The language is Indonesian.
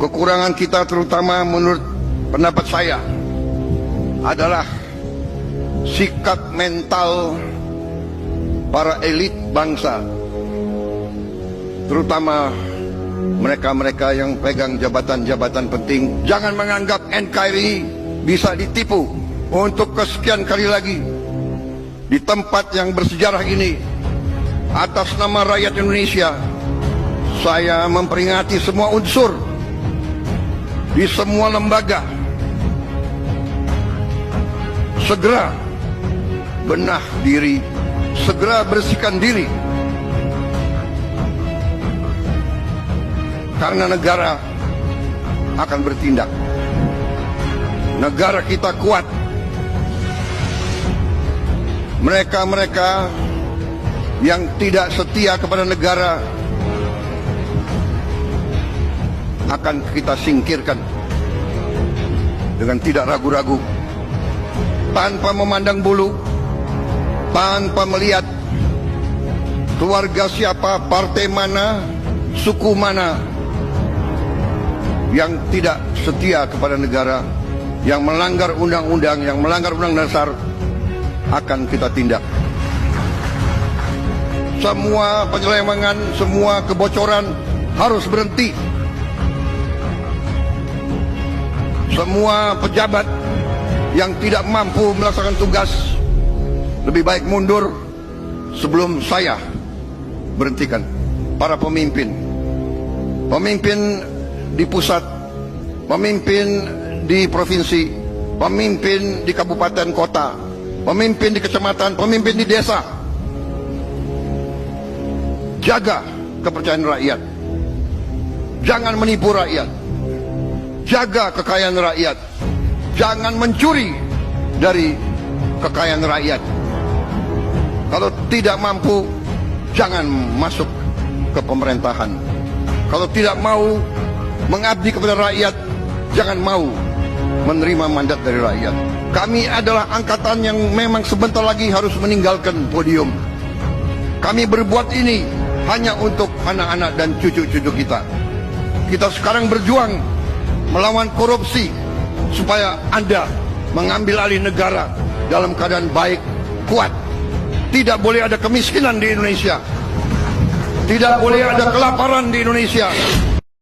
Kekurangan kita terutama menurut pendapat saya adalah sikap mental para elit bangsa. Terutama mereka-mereka yang pegang jabatan-jabatan penting. Jangan menganggap NKRI bisa ditipu untuk kesekian kali lagi di tempat yang bersejarah ini atas nama rakyat Indonesia saya memperingati semua unsur di semua lembaga. Segera benah diri. Segera bersihkan diri. Karena negara akan bertindak. Negara kita kuat. Mereka-mereka yang tidak setia kepada negara akan kita singkirkan dengan tidak ragu-ragu tanpa memandang bulu tanpa melihat keluarga siapa, partai mana, suku mana yang tidak setia kepada negara yang melanggar undang-undang, yang melanggar undang dasar akan kita tindak. Semua penyelewengan, semua kebocoran harus berhenti. Semua pejabat yang tidak mampu melaksanakan tugas lebih baik mundur sebelum saya berhentikan para pemimpin. Pemimpin di pusat, pemimpin di provinsi, pemimpin di kabupaten kota, pemimpin di kecamatan, pemimpin di desa. Jaga kepercayaan rakyat. Jangan menipu rakyat. Jaga kekayaan rakyat. Jangan mencuri dari kekayaan rakyat. Kalau tidak mampu, jangan masuk ke pemerintahan. Kalau tidak mau mengabdi kepada rakyat, jangan mau menerima mandat dari rakyat. Kami adalah angkatan yang memang sebentar lagi harus meninggalkan podium. Kami berbuat ini hanya untuk anak-anak dan cucu-cucu kita. Kita sekarang berjuang melawan korupsi supaya Anda mengambil alih negara dalam keadaan baik, kuat. Tidak boleh ada kemiskinan di Indonesia. Tidak boleh ada kelaparan di Indonesia.